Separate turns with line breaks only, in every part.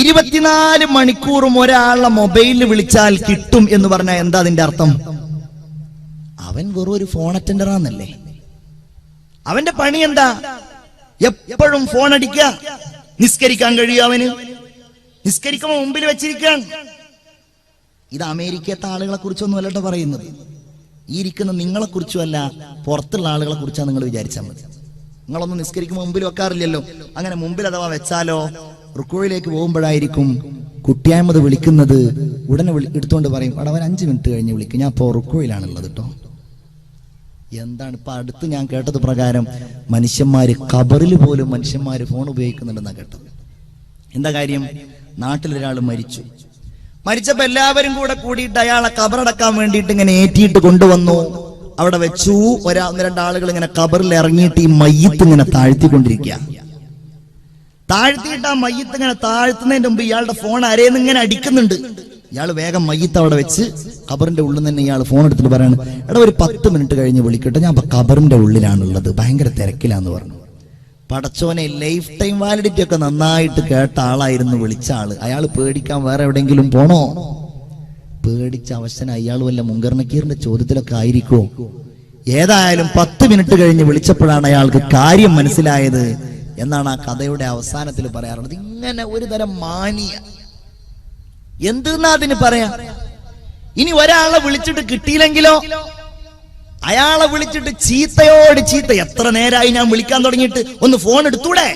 ഇരുപത്തിനാല് മണിക്കൂറും ഒരാളെ മൊബൈലിൽ വിളിച്ചാൽ കിട്ടും എന്ന് പറഞ്ഞാൽ എന്താ അതിന്റെ അർത്ഥം? അവൻ വെറും ഒരു ഫോൺ അറ്റൻഡർ ആണെന്നല്ലേ? അവന്റെ പണി എന്താ? എപ്പോഴും ഫോൺ അടിക്ക നിസ്കരിക്കാൻ കഴിയും അവന്. നിസ്കരിക്കുമ്പോ മുമ്പിൽ വെച്ചിരിക്കാൻ ഇത് അമേരിക്കത്തെ ആളുകളെ കുറിച്ചൊന്നും അല്ലട്ടോ പറയുന്നത്. ഈ ഇരിക്കുന്ന നിങ്ങളെ കുറിച്ചുമല്ല പുറത്തുള്ള ആളുകളെ കുറിച്ചാണ് നിങ്ങൾ വിചാരിച്ചാൽ മതി. നിങ്ങളൊന്നും നിസ്കരിക്കുമ്പോൾ മുമ്പിൽ വെക്കാറില്ലല്ലോ. അങ്ങനെ മുമ്പിൽ അഥവാ വെച്ചാലോ റുക്കോയിലേക്ക് പോകുമ്പോഴായിരിക്കും കുട്ടിയായ്മത് വിളിക്കുന്നത് ഉടനെ വിളി എടുത്തുകൊണ്ട് പറയും അവിടെ അവൻ അഞ്ച് മിനിറ്റ് കഴിഞ്ഞ് വിളിക്കും. ഞാൻ ഇപ്പോൾ റുക്കോയിലാണുള്ളത് കേട്ടോ എന്താണ് ഇപ്പൊ അടുത്ത് ഞാൻ കേട്ടത് പ്രകാരം മനുഷ്യന്മാര് കബറിൽ പോലും മനുഷ്യന്മാര് ഫോൺ ഉപയോഗിക്കുന്നുണ്ടെന്നാ കേട്ടത്. എന്താ കാര്യം? നാട്ടിലൊരാൾ മരിച്ചു. മരിച്ചപ്പോൾ എല്ലാവരും കൂടെ കൂടിയിട്ട് അയാളെ കബറടക്കാൻ വേണ്ടിയിട്ട് ഇങ്ങനെ ഏറ്റിയിട്ട് കൊണ്ടുവന്നു. അവിടെ വെച്ചു. ഒരാ ഒന്ന് രണ്ടാളുകൾ ഇങ്ങനെ കബറിൽ ഇറങ്ങിയിട്ട് ഈ മയ്യത്ത് ഇങ്ങനെ താഴ്ത്തിക്കൊണ്ടിരിക്കുക താഴ്ത്തിയിട്ട് ആ മയ്യത്ത് ഇങ്ങനെ താഴ്ത്തുന്നതിന്റെ മുമ്പ് ഇയാളുടെ ഫോൺ അരേന്ന് ഇങ്ങനെ അടിക്കുന്നുണ്ട്. ഇയാൾ വേഗം മയ്യത്ത് അവിടെ വെച്ച് ഖബറിന്റെ ഉള്ളിൽ നിന്ന് ഇയാൾ ഫോൺ എടുത്തിട്ട് പറയാണ് എടാ ഒരു പത്ത് മിനിറ്റ് കഴിഞ്ഞ് വിളിക്കട്ടെ. ഞാൻ ഖബറിന്റെ ഉള്ളിലാണുള്ളത്. ഭയങ്കര തിരക്കിലാന്ന് പറഞ്ഞു. പടച്ചോനെ ലൈഫ് ടൈം വാലിഡിറ്റി ഒക്കെ നന്നായിട്ട് കേട്ട ആളായിരുന്നു വിളിച്ച ആൾ. അയാൾ പേടിക്കാൻ വേറെ എവിടെയെങ്കിലും പോണോ? പേടിച്ച അവശന അയാൾ വല്ല മുങ്കർണക്കീറിന്റെ ചോദ്യത്തിലൊക്കെ ആയിരിക്കുമോ ഏതായാലും പത്ത് മിനിറ്റ് കഴിഞ്ഞ് വിളിച്ചപ്പോഴാണ് അയാൾക്ക് കാര്യം മനസ്സിലായത്. എന്നാണ് ആ കഥയുടെ അവസാനത്തിൽ പറയാറുള്ളത്. ഇങ്ങനെ ഒരു തരം മാനിയ. എന്തെന്നാ അതിന് പറയാ? ഇനി ഒരാളെ വിളിച്ചിട്ട് കിട്ടിയില്ലെങ്കിലോ? അയാളെ വിളിച്ചിട്ട് ചീത്തയോട് ചീത്ത എത്ര നേരമായി ഞാൻ വിളിക്കാൻ തുടങ്ങിയിട്ട് ഒന്ന് ഫോൺ എടുത്തൂടെ?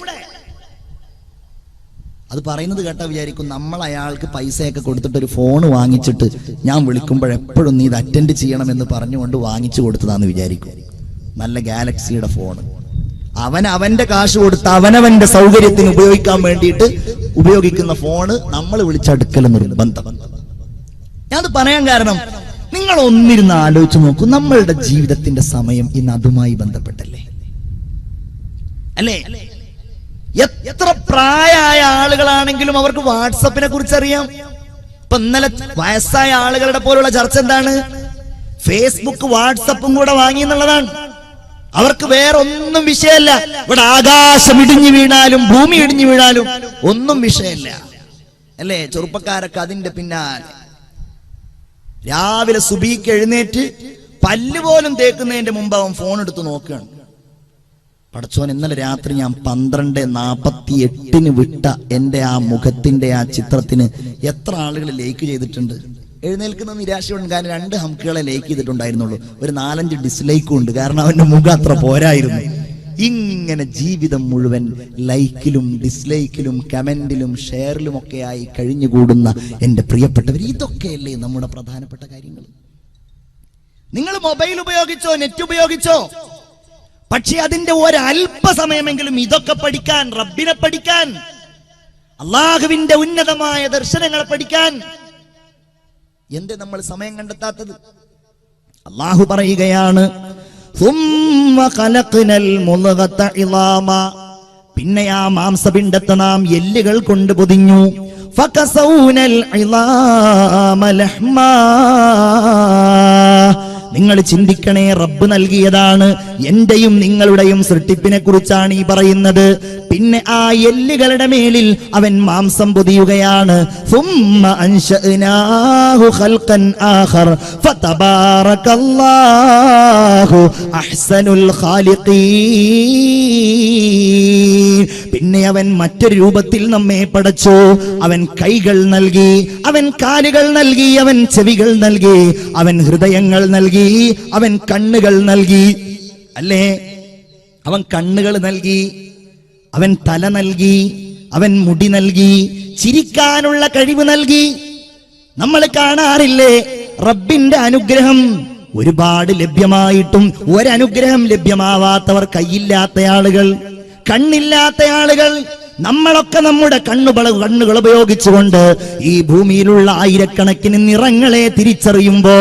അത് പറയുന്നത് കേട്ടാ വിചാരിക്കും നമ്മൾ അയാൾക്ക് പൈസയൊക്കെ കൊടുത്തിട്ട് ഒരു ഫോൺ വാങ്ങിച്ചിട്ട് ഞാൻ വിളിക്കുമ്പോൾ എപ്പോഴും നീ ഇത് അറ്റൻഡ് ചെയ്യണമെന്ന് പറഞ്ഞുകൊണ്ട് വാങ്ങിച്ചു കൊടുത്തതാന്ന് വിചാരിക്കും. നല്ല ഗാലക്സിയുടെ ഫോൺ അവൻ അവന്റെ കാശ് കൊടുത്ത് അവനവന്റെ സൗകര്യത്തിന് ഉപയോഗിക്കാൻ വേണ്ടിയിട്ട് ഉപയോഗിക്കുന്ന ഫോണ് നമ്മൾ വിളിച്ചടുക്കൽ നിർബന്ധം. ഞാൻ പറയാൻ കാരണം നിങ്ങൾ ഒന്നിരുന്ന് ആലോചിച്ച് നോക്കൂ നമ്മളുടെ ജീവിതത്തിന്റെ സമയം ഇന്ന് അതുമായി ബന്ധപ്പെട്ടല്ലേ? അല്ലേ? എത്ര പ്രായമായ ആളുകളാണെങ്കിലും അവർക്ക് വാട്സപ്പിനെ കുറിച്ച് അറിയാം ഇപ്പൊ ഇന്നലെ വയസ്സായ ആളുകളുടെ പോലുള്ള ചർച്ച എന്താണ്? ഫേസ്ബുക്ക് വാട്സപ്പും കൂടെ വാങ്ങി എന്നുള്ളതാണ്. അവർക്ക് വേറെ ഒന്നും വിഷയമല്ല. ഇവിടെ ആകാശം ഇടിഞ്ഞു വീണാലും ഭൂമി ഇടിഞ്ഞു വീണാലും ഒന്നും വിഷയമല്ല. അല്ലേ? ചെറുപ്പക്കാരൊക്കെ അതിന്റെ പിന്നാലെ. രാവിലെ സുബീക്ക് എഴുന്നേറ്റ് പല്ല് പോലും തേക്കുന്നതിന്റെ മുമ്പ് അവൻ ഫോൺ എടുത്ത് നോക്കുകയാണ്. പടച്ചോൻ ഇന്നലെ രാത്രി ഞാൻ പന്ത്രണ്ട് നാപ്പത്തി എട്ടിന് വിട്ട എന്റെ ആ മുഖത്തിന്റെ ആ ചിത്രത്തിന് എത്ര ആളുകൾ ലൈക്ക് ചെയ്തിട്ടുണ്ട്. എഴുന്നേൽക്കുന്ന നിരാശയുണ്ട് കാരണം രണ്ട് ഹംകുകളെ ലൈക്ക് ചെയ്തിട്ടുണ്ടായിരുന്നുള്ളൂ. ഒരു നാലഞ്ച് ഡിസ്ലൈക്കും ഉണ്ട്. കാരണം അവന്റെ മുഖം അത്ര പോരായിരുന്നു. ഇങ്ങനെ ജീവിതം മുഴുവൻ ലൈക്കിലും ഡിസ്ലൈക്കിലും കമന്റിലും ഷെയറിലും ഒക്കെ ആയി കഴിഞ്ഞുകൂടുന്ന എന്റെ പ്രിയപ്പെട്ടവർ ഇതൊക്കെയല്ലേ നമ്മുടെ പ്രധാനപ്പെട്ട കാര്യങ്ങൾ? നിങ്ങൾ മൊബൈൽ ഉപയോഗിച്ചോ നെറ്റ് ഉപയോഗിച്ചോ? പക്ഷെ അതിന്റെ ഒരല്പസമയമെങ്കിലും ഇതൊക്കെ പഠിക്കാൻ റബ്ബിനെ പഠിക്കാൻ അള്ളാഹുവിന്റെ ഉന്നതമായ ദർശനങ്ങൾ പഠിക്കാൻ എന്ത് നമ്മൾ സമയം കണ്ടെത്താത്തത്? അള്ളാഹു പറയുകയാണ് പിന്നെ ആ മാംസപിണ്ടത്തെ നാം എല്ലുകൾ കൊണ്ട് പൊതിഞ്ഞു. നിങ്ങൾ ചിന്തിക്കണേ റബ്ബ് നൽകിയതാണ്. എന്റെയും നിങ്ങളുടെയും സൃഷ്ടിപ്പിനെ കുറിച്ചാണ് ഈ പറയുന്നത്. പിന്നെ ആ എല്ലുകളുടെ മേലിൽ അവൻ മാംസം പൊതിയുകയാണ്. പിന്നെ അവൻ മറ്റൊരു രൂപത്തിൽ നമ്മെ പടച്ചു. അവൻ കൈകൾ നൽകി അവൻ കാലുകൾ നൽകി അവൻ ചെവികൾ നൽകി അവൻ ഹൃദയങ്ങൾ നൽകി അവൻ കണ്ണുകൾ നൽകി. അല്ലേ? അവൻ കണ്ണുകൾ നൽകി. അവൻ തല നൽകി അവൻ മുടി നൽകി ചിരിക്കാനുള്ള കഴിവ് നൽകി. നമ്മൾ കാണാറില്ലേ റബ്ബിന്റെ അനുഗ്രഹം ഒരുപാട് ലഭ്യമായിട്ടും ഒരനുഗ്രഹം ലഭ്യമാവാത്തവർ കയ്യില്ലാത്ത ആളുകൾ കണ്ണില്ലാത്ത ആളുകൾ നമ്മളൊക്കെ നമ്മുടെ കണ്ണുപള കണ്ണുകൾ ഉപയോഗിച്ചുകൊണ്ട് ഈ ഭൂമിയിലുള്ള ആയിരക്കണക്കിന് നിറങ്ങളെ തിരിച്ചറിയുമ്പോ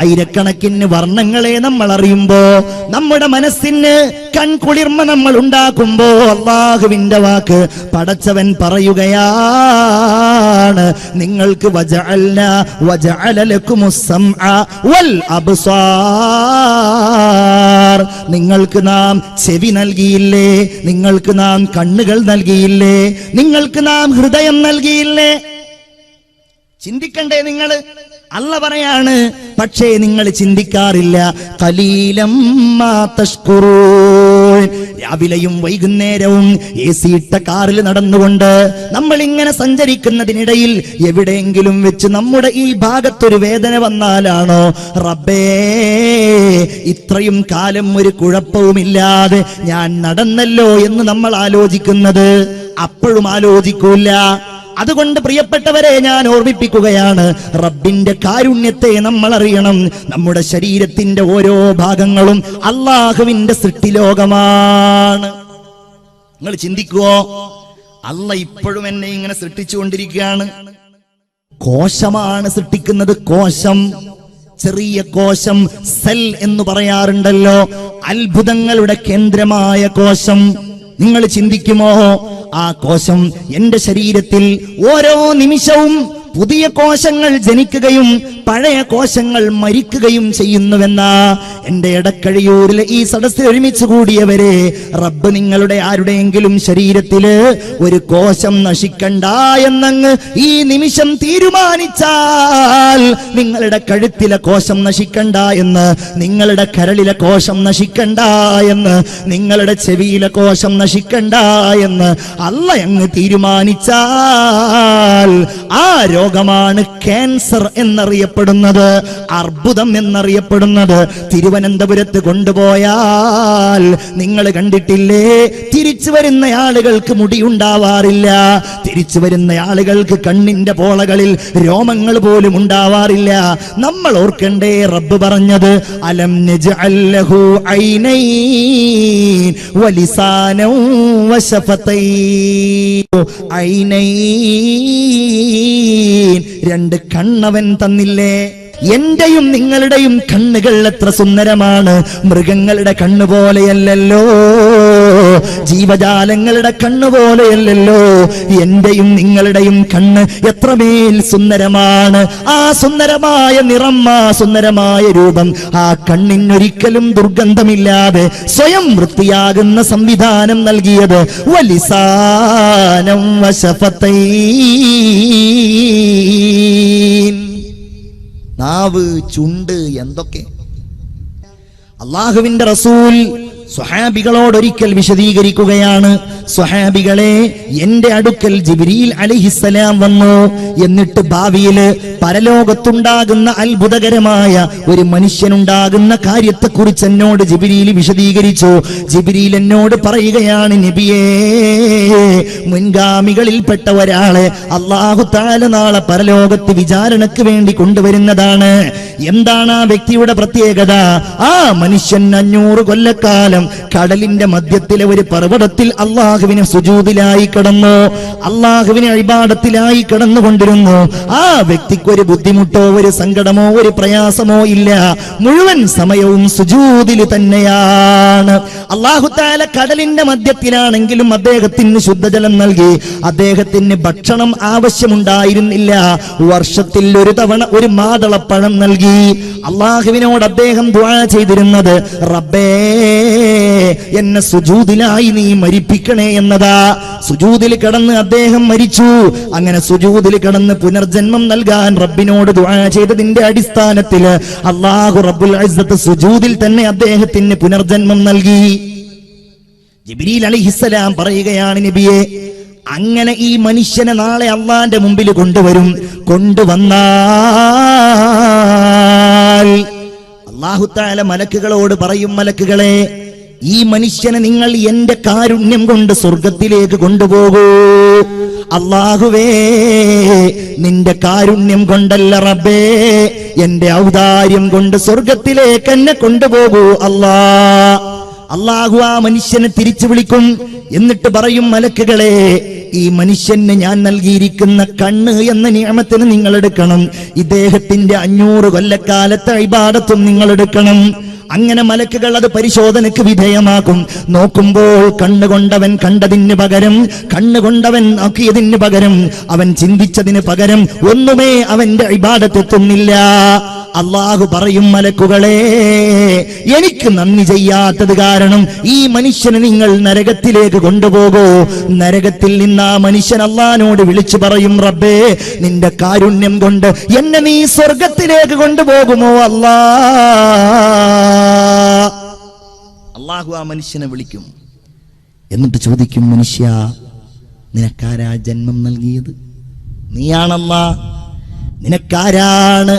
ആയിരക്കണക്കിന് വർണങ്ങളെ നമ്മൾ അറിയുമ്പോ നമ്മുടെ മനസ്സിന് കൺകുളിർമ നമ്മൾ ഉണ്ടാക്കുമ്പോ അള്ളാഹുവിന്റെ വാക്ക് പടച്ചവൻ പറയുകയാണ്. നിങ്ങൾക്ക് വജഅല്ല നിങ്ങൾക്ക് നാം ചെവി നൽകിയില്ലേ? നിങ്ങൾക്ക് നാം കണ്ണുകൾ നൽകിയില്ലേ? നൽകിയില്ലേ? നിങ്ങൾക്ക് നാം ഹൃദയം നൽകിയില്ലേ? ചിന്തിക്കണ്ടേ നിങ്ങൾ? അല്ല പറയാണ് പക്ഷേ നിങ്ങൾ ചിന്തിക്കാറില്ല. കലീലം മാ തഷ്കുറൂൻ. രാവിലെയും വൈകുന്നേരവും എ സി ഇട്ട കാറിൽ നടന്നുകൊണ്ട് നമ്മൾ ഇങ്ങനെ സഞ്ചരിക്കുന്നതിനിടയിൽ എവിടെയെങ്കിലും വെച്ച് നമ്മുടെ ഈ ഭാഗത്തൊരു വേദന വന്നാലാണോ? റബ്ബേ ഇത്രയും കാലം ഒരു കുഴപ്പവുമില്ലാതെ ഞാൻ നടന്നല്ലോ എന്ന് നമ്മൾ ആലോചിക്കുന്നത്. അപ്പോഴും ആലോചിക്കൂല. അതുകൊണ്ട് പ്രിയപ്പെട്ടവരെ ഞാൻ ഓർമ്മിപ്പിക്കുകയാണ് റബ്ബിന്റെ കാരുണ്യത്തെ നമ്മൾ അറിയണം നമ്മുടെ ശരീരത്തിന്റെ ഓരോ ഭാഗങ്ങളും അള്ളാഹുവിന്റെ സൃഷ്ടിലോകമാണ്. നിങ്ങൾ ചിന്തിക്കുവോ? അല്ല ഇപ്പോഴും എന്നെ ഇങ്ങനെ സൃഷ്ടിച്ചുകൊണ്ടിരിക്കുകയാണ്. കോശമാണ് സൃഷ്ടിക്കുന്നത് കോശം. ചെറിയ കോശം സെൽ എന്ന് പറയാറുണ്ടല്ലോ. അത്ഭുതങ്ങളുടെ കേന്ദ്രമായ കോശം. നിങ്ങൾ ചിന്തിക്കുമോ? ആ കോശം എന്റെ ശരീരത്തിൽ ഓരോ നിമിഷവും പുതിയ കോശങ്ങൾ ജനിക്കുകയും പഴയ കോശങ്ങൾ മരിക്കുകയും ചെയ്യുന്നുവെന്ന എന്റെ ഇടക്കഴിയൂരിലെ ഈ സദസ്സിൽ ഒരുമിച്ച് കൂടിയവരെ റബ്ബ് നിങ്ങളുടെ ആരുടെയെങ്കിലും ശരീരത്തിൽ ഒരു കോശം നശിക്കണ്ട എന്നങ്ങ് ഈ നിമിഷം തീരുമാനിച്ചാൽ നിങ്ങളുടെ കഴുത്തിലെ കോശം നശിക്കണ്ട എന്ന് നിങ്ങളുടെ കരളിലെ കോശം നശിക്കണ്ട എന്ന് നിങ്ങളുടെ ചെവിയിലെ കോശം നശിക്കണ്ട എന്ന് അല്ല അങ്ങ് തീരുമാനിച്ചാൽ ആ രോഗമാണ് ക്യാൻസർ എന്നറിയപ്പെടുന്നത് അർബുദം എന്നറിയപ്പെടുന്നത്. തിരുവനന്തപുരത്ത് കൊണ്ടുപോയാൽ നിങ്ങൾ കണ്ടിട്ടില്ലേ? തിരിച്ചു വരുന്ന ആളുകൾക്ക് മുടിയുണ്ടാവാറില്ല. തിരിച്ചു വരുന്ന ആളുകൾക്ക് കണ്ണിന്റെ പോളകളിൽ രോമങ്ങൾ പോലും ഉണ്ടാവാറില്ല. നമ്മൾ ഓർക്കണ്ടേ റബ്ബ് പറഞ്ഞത് അലം നജ്അൽ ലഹു ഐനൈൻ വലിസാനം വശഫതൈൻ ഐനൈൻ രണ്ട് കണ്ണവൻ തന്നില്ലേ? എന്റെയും നിങ്ങളുടെയും കണ്ണുകൾ എത്ര സുന്ദരമാണ്. മൃഗങ്ങളുടെ കണ്ണു പോലെയല്ലല്ലോ ജീവജാലങ്ങളുടെ കണ്ണു പോലെയല്ലല്ലോ എന്റെയും നിങ്ങളുടെയും കണ്ണ് എത്രമേൽ സുന്ദരമാണ്. ആ സുന്ദരമായ നിറം ആ സുന്ദരമായ രൂപം ആ കണ്ണിനൊരിക്കലും ദുർഗന്ധമില്ലാതെ സ്വയം വൃത്തിയാകുന്ന സംവിധാനം നൽകിയത്. വലിസാനം വശഫത്തൈ നാവ് ചുണ്ട് എന്തൊക്കെ? അള്ളാഹുവിന്റെ റസൂൽ സ്വഹാബികളോട് ഒരിക്കൽ വിശദീകരിക്കുകയാണ് സ്വഹാബികളെ എന്റെ അടുക്കൽ ജിബ്രീൽ അലിഹിസലാം വന്നു എന്നിട്ട് ഭാവിയിൽ പരലോകത്തുണ്ടാകുന്ന അത്ഭുതകരമായ ഒരു മനുഷ്യനുണ്ടാകുന്ന കാര്യത്തെക്കുറിച്ച് എന്നോട് ജിബിരിയിൽ വിശദീകരിച്ചു. ജിബിരിയിൽ എന്നോട് പറയുകയാണ് നബിയേ മുൻഗാമികളിൽപ്പെട്ട ഒരാളെ അള്ളാഹു താല നാളെ പരലോകത്ത് വിചാരണക്ക് വേണ്ടി കൊണ്ടുവരുന്നതാണ്. എന്താണ് ആ വ്യക്തിയുടെ പ്രത്യേകത? ആ മനുഷ്യൻ അഞ്ഞൂറ് കൊല്ലക്കാലം കടലിന്റെ മധ്യത്തിലെ ഒരു പർവതത്തിൽ അള്ളാഹുവിനെ സുജൂതിലായി കിടന്നു. അള്ളാഹുവിനെ അഴിപാടത്തിലായി കിടന്നുകൊണ്ടിരുന്നു. ആ വ്യക്തിക്ക് ഒരു ബുദ്ധിമുട്ടോ ഒരു സങ്കടമോ ഒരു പ്രയാസമോ ഇല്ല. മുഴുവൻ സമയവും സുജൂതിൽ തന്നെയാണ്. അള്ളാഹു താല കടലിന്റെ മധ്യത്തിലാണെങ്കിലും അദ്ദേഹത്തിന് ശുദ്ധജലം നൽകി. അദ്ദേഹത്തിന് ഭക്ഷണം ആവശ്യമുണ്ടായിരുന്നില്ല. വർഷത്തിൽ ഒരു തവണ ഒരു മാതളപ്പഴം നൽകി. അള്ളാഹുവിനോട് അദ്ദേഹം ദ്വാ ചെയ്തിരുന്നത് റബ്ബേ എന്നെ സുജൂതിലായി നീ മരിപ്പിക്കണേ എന്നതാ. സുജൂതിൽ കടന്ന് അദ്ദേഹം മരിച്ചു. അങ്ങനെ സുജൂതിൽ കടന്ന് പുനർജന്മം നൽകാൻ റബ്ബിനോട് ദുആ ചെയ്തതിന്റെ അടിസ്ഥാനത്തിൽ അള്ളാഹു റബ്ബുൽ സുജൂതിൽ തന്നെ അദ്ദേഹത്തിന് പുനർജന്മം നൽകി. ജിബ്രീൽ അലിഹിസലാം പറയുകയാണ് നബിയെ അങ്ങനെ ഈ മനുഷ്യനെ നാളെ അള്ളാന്റെ മുമ്പിൽ കൊണ്ടുവരും. കൊണ്ടുവന്നാൽ അള്ളാഹുത്താല മലക്കുകളോട് പറയും മലക്കുകളെ ഈ മനുഷ്യനെ നിങ്ങൾ എന്റെ കാരുണ്യം കൊണ്ട് സ്വർഗത്തിലേക്ക് കൊണ്ടുപോകൂ. അള്ളാഹുവേ നിന്റെ കാരുണ്യം കൊണ്ടല്ല റബ്ബേ എന്റെ ഔദാര്യം കൊണ്ട് സ്വർഗത്തിലേക്ക് എന്നെ കൊണ്ടുപോകൂ അല്ലാ. അള്ളാഹു ആ മനുഷ്യനെ തിരിച്ചു വിളിക്കും. എന്നിട്ട് പറയും മലക്കുകളെ ഈ മനുഷ്യന് ഞാൻ നൽകിയിരിക്കുന്ന കണ്ണ് എന്ന നിയമത്തിന് നിങ്ങൾ എടുക്കണം. ഇദ്ദേഹത്തിന്റെ അഞ്ഞൂറ് കൊല്ലക്കാലത്തെ ഇബാദത്തും നിങ്ങൾ എടുക്കണം. അങ്ങനെ മലക്കുകൾ അത് പരിശോധനയ്ക്ക് വിധേയമാകും നോക്കുമ്പോൾ കണ്ണുകൊണ്ടവൻ കണ്ടതിന് പകരം കണ്ണുകൊണ്ടവൻ നോക്കിയതിന് പകരം അവൻ ചിന്തിച്ചതിന് പകരം ഒന്നുമേ അവന്റെ ഇബാദത്തെത്തുന്നില്ല അള്ളാഹു പറയും മലക്കുകളെ എനിക്ക് നന്ദി ചെയ്യാത്തത് കാരണം ഈ മനുഷ്യനെ നിങ്ങൾ നരകത്തിലേക്ക് കൊണ്ടുപോകൂ. നരകത്തിൽ നിന്ന് ആ മനുഷ്യൻ അള്ളഹാനോട് വിളിച്ചു പറയും റബ്ബേ നിന്റെ കാരുണ്യം കൊണ്ട് എന്നെ നീ സ്വർഗത്തിലേക്ക് കൊണ്ടുപോകുമോ അല്ലാ? അള്ളാഹു ആ മനുഷ്യനെ വിളിക്കും. എന്നിട്ട് ചോദിക്കും മനുഷ്യ നിനക്കാരാ ജന്മം നൽകിയത്? നീയാണല്ല നിനക്കാരാണ്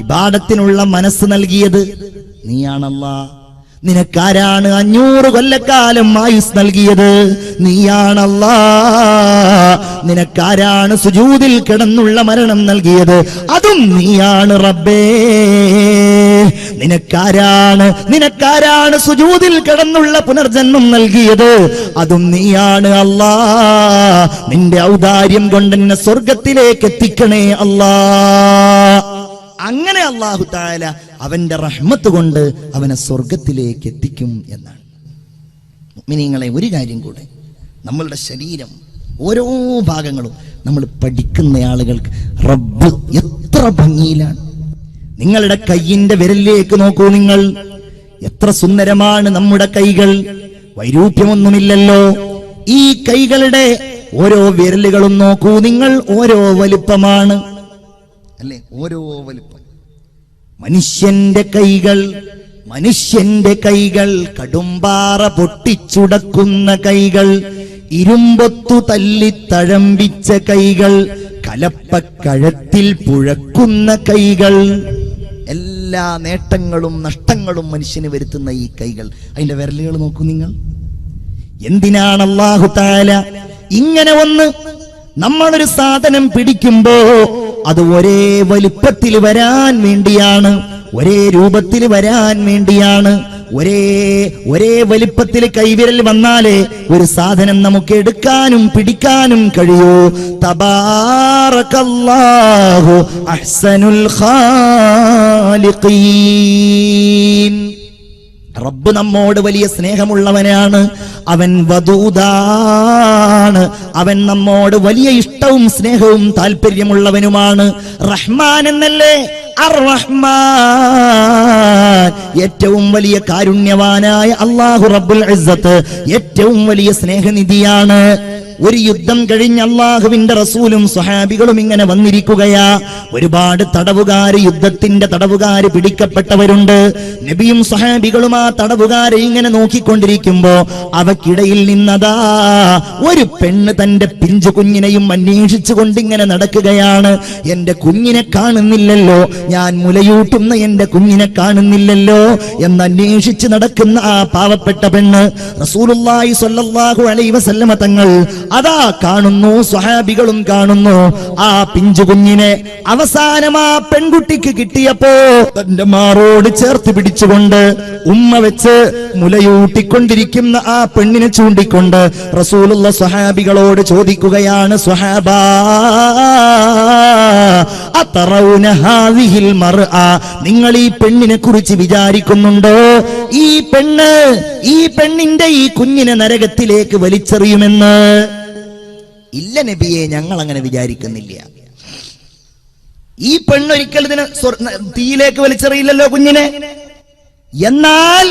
ഇബാദത്തിനുള്ള മനസ്സ് നൽകിയത്? നീയാണല്ല. നിനക്കാരാണ് അഞ്ഞൂറ് കൊല്ലക്കാലം ആയുസ് നൽകിയത്. നീയാണല്ല. നിനക്കാരാണ് സുജൂതിൽ കിടന്നുള്ള മരണം നൽകിയത്. അതും നീയാണ് റബ്ബേ. നിനക്കാരാണ് നിനക്കാരാണ് സുജൂതിൽ കിടന്നുള്ള പുനർജന്മം നൽകിയത്. അതും നീയാണ് അല്ലാ. നിന്റെ ഔദാര്യം കൊണ്ട് എന്നെ സ്വർഗത്തിലേക്ക് എത്തിക്കണേ അല്ലാ. അങ്ങനെ അള്ളാഹു താല അവന്റെ റഹ്മത്ത് കൊണ്ട് അവനെ സ്വർഗത്തിലേക്ക് എത്തിക്കും എന്നാണ്. മിനിങ്ങളെ ഒരു കാര്യം കൂടെ. നമ്മളുടെ ശരീരം ഓരോ ഭാഗങ്ങളും നമ്മൾ പഠിക്കുന്ന ആളുകൾക്ക് റബ്ബ് എത്ര ഭംഗിയിലാണ്. നിങ്ങളുടെ കയ്യിന്റെ വിരലിലേക്ക് നോക്കൂ നിങ്ങൾ. എത്ര സുന്ദരമാണ് നമ്മുടെ കൈകൾ. വൈരൂപ്യമൊന്നുമില്ലല്ലോ. ഈ കൈകളുടെ ഓരോ വിരലുകളും നോക്കൂ നിങ്ങൾ. ഓരോ വലിപ്പമാണ്. അല്ലെ? ഓരോ വലിപ്പം. മനുഷ്യന്റെ കൈകൾ മനുഷ്യന്റെ കൈകൾ കടുംപാറ പൊട്ടിച്ചുടക്കുന്ന കൈകൾ ഇരുമ്പൊത്തു തല്ലി തഴമ്പിച്ച കൈകൾ കലപ്പക്കഴത്തിൽ പുഴക്കുന്ന കൈകൾ. എല്ലാ നേട്ടങ്ങളും നഷ്ടങ്ങളും മനുഷ്യന് വരുത്തുന്ന ഈ കൈകൾ. അതിന്റെ വിരലുകൾ നോക്കൂ നിങ്ങൾ. എന്തിനാണ് അള്ളാഹു താല ഇങ്ങനെ ഒന്ന് നമ്മളൊരു സാധനം പിടിക്കുമ്പോ അത് ഒരേ വലിപ്പത്തിൽ വരാൻ വേണ്ടിയാണ്. ഒരേ രൂപത്തിൽ വരാൻ വേണ്ടിയാണ്. ഒരേ ഒരേ വലിപ്പത്തിൽ കൈവിരൽ വന്നാലേ ഒരു സാധനം നമുക്ക് എടുക്കാനും പിടിക്കാനും കഴിയൂ. തബാറകല്ലാഹു അഹ്സനുൽ ഖാലിഖീൻ. റബ്ബ് നമ്മോട് വലിയ സ്നേഹമുള്ളവനാണ്. അവൻ വധൂതാണ്. അവൻ നമ്മോട് വലിയ ഇഷ്ടവും സ്നേഹവും താല്പര്യമുള്ളവനുമാണ്. റഹ്മാൻ എന്നല്ലേ? ഏറ്റവും വലിയ കാരുണ്യവാനായ അള്ളാഹു റബ്ബുൽ ഏറ്റവും വലിയ സ്നേഹനിധിയാണ്. ഒരു യുദ്ധം കഴിഞ്ഞ അള്ളാഹുവിന്റെ റസൂലും സ്വഹാബികളും ഇങ്ങനെ വന്നിരിക്കുകയാ. ഒരുപാട് തടവുകാര് യുദ്ധത്തിന്റെ തടവുകാര് പിടിക്കപ്പെട്ടവരുണ്ട്. നബിയും സ്വഹാബികളും ആ തടവുകാരെ ഇങ്ങനെ നോക്കിക്കൊണ്ടിരിക്കുമ്പോ അവക്കിടയിൽ നിന്നതാ ഒരു പെണ്ണ് തന്റെ പിഞ്ചു കുഞ്ഞിനെയും അന്വേഷിച്ചു കൊണ്ടിങ്ങനെ നടക്കുകയാണ്. എന്റെ കുഞ്ഞിനെ കാണുന്നില്ലല്ലോ ഞാൻ മുലയൂട്ടുന്ന എന്റെ കുഞ്ഞിനെ കാണുന്നില്ലല്ലോ എന്ന് അന്വേഷിച്ച് നടക്കുന്ന ആ പാവപ്പെട്ട പെണ്ണ് റസൂലുള്ളാഹി സ്വല്ലല്ലാഹു അലൈഹി വസല്ലമ തങ്ങൾ അതാ കാണുന്നു സ്വഹാബികളും കാണുന്നു. ആ പിഞ്ചു കുഞ്ഞിനെ അവസാനം ആ പെൺകുട്ടിക്ക് കിട്ടിയപ്പോ തന്റെ മാറോട് ചേർത്ത് പിടിച്ചുകൊണ്ട് ഉമ്മ വെച്ച് മുലയൂട്ടിക്കൊണ്ടിരിക്കുന്ന ആ പെണ്ണിനെ ചൂണ്ടിക്കൊണ്ട് റസൂലുള്ള സ്വഹാബികളോട് ചോദിക്കുകയാണ് സ്വഹാബാ നിങ്ങൾ ഈ പെണ്ണിനെ കുറിച്ച് വിചാരിക്കുന്നുണ്ടോ? ഈ പെണ്ണ് ഈ പെണ്ണിന്റെ ഈ കുഞ്ഞിനെ നരകത്തിലേക്ക് വലിച്ചെറിയുമെന്ന്? ഇല്ല നബിയെ ഞങ്ങൾ അങ്ങനെ വിചാരിക്കുന്നില്ല. ഈ പെണ്ണ് ഇതിന് തീയിലേക്ക് വലിച്ചെറിയില്ലല്ലോ കുഞ്ഞിനെ. എന്നാൽ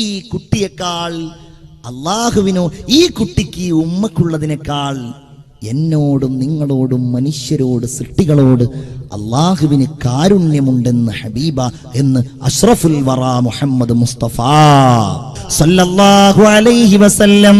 ഈ കുട്ടിയേക്കാൾ അള്ളാഹുവിനോ ഈ കുട്ടിക്ക് ഉമ്മക്കുള്ളതിനേക്കാൾ എന്നോടും നിങ്ങളോടും മനുഷ്യരോട് സൃഷ്ടികളോട് അള്ളാഹുവിന് കാരുണ്യമുണ്ടെന്ന് ഹബീബ എന്ന് അഷ്റഫുൽ വറ മുഹമ്മദ് മുസ്തഫ. സല്ലല്ലാഹു അലൈഹി വസല്ലം